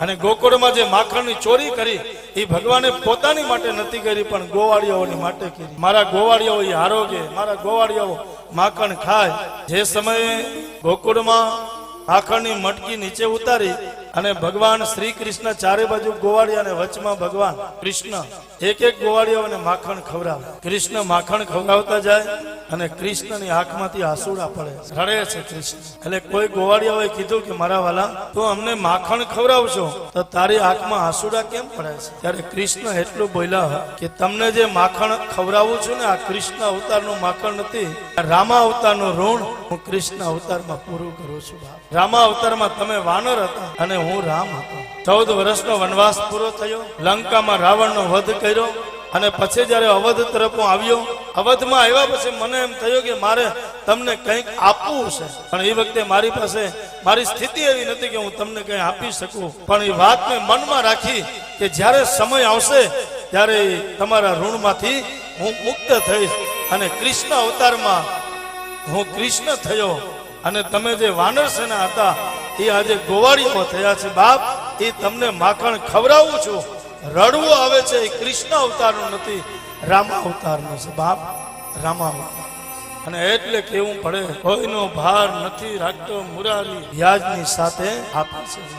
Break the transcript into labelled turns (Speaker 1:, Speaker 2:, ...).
Speaker 1: અને ગોકુળમાં જે માખણની ચોરી કરી, એ ભગવાને પોતાની માટે નથી કરી, પણ ગોવાળિયાઓની માટે કરી. મારા ગોવાળિયાઓ એ આરોગ્ય મારા ગોવાળિયાઓ માખણ ખાય. જે સમયે ગોકુળમાં માખણની મટકી નીચે ઉતારી અને ભગવાન શ્રી કૃષ્ણ ચારે બાજુ ગોવાળિયા અને વચમાં ભગવાન કૃષ્ણ, એક એક ગોવાળિયાઓને માખણ ખવડાવે. કૃષ્ણ માખણ ખવડાવતા જાય અને કૃષ્ણની આંખમાંથી આસુડા પડે. રડે છે કૃષ્ણ. એટલે કોઈ ગોવાળિયાઓએ કીધું કે, મારા વાલા, તો અમને માખણ ખવડાવશો તો તારી આંખમાં આસુડા કેમ પડે છે? ત્યારે કૃષ્ણ એટલું બોલ્યા કે, તમને જે માખણ ખવડાવું છું ને, આ કૃષ્ણ અવતારનું માખણ નથી રામા અવતારનું ઋણ હું કૃષ્ણ અવતારમાં પૂરું કરું છું રામા અવતારમાં તમે વાનર હતા અને હું રામ હતો. ચૌદ વર્ષનો વનવાસ પૂરો થયો. લંકામાં રાવણનો વધ કર્યો. અને પછી જ્યારે અવધ તરફ હું આવ્યો, અવધમાં આવ્યા પછી મને એમ થયું કે મારે તમને કંઈક આપવું છે. પણ એ વખતે મારી પાસે, મારી સ્થિતિ એવી નથી કે હું તમને કંઈ આપી શકું. પણ એ વાત મેં મનમાં રાખી કે જ્યારે સમય આવશે, ત્યારે તમારા ઋણમાંથી હું મુક્ત થઈશ અને કૃષ્ણ અવતારમાં હું કૃષ્ણ થયો. અને તમે જે વાનર સેના હતા, એ આજે ગોવાળીઓ થયા છે. બાપ, એ તમને માખણ ખવડાવું છું. રડવું આવે છે, એ કૃષ્ણ અવતારનું નથી, રામા અવતારનું છે, બાપ રામા અવતાર. અને એટલે કેવું પડે, કોઈનો ભાર નથી રાખતો, મુરારી વ્યાજની સાથે આપે છે.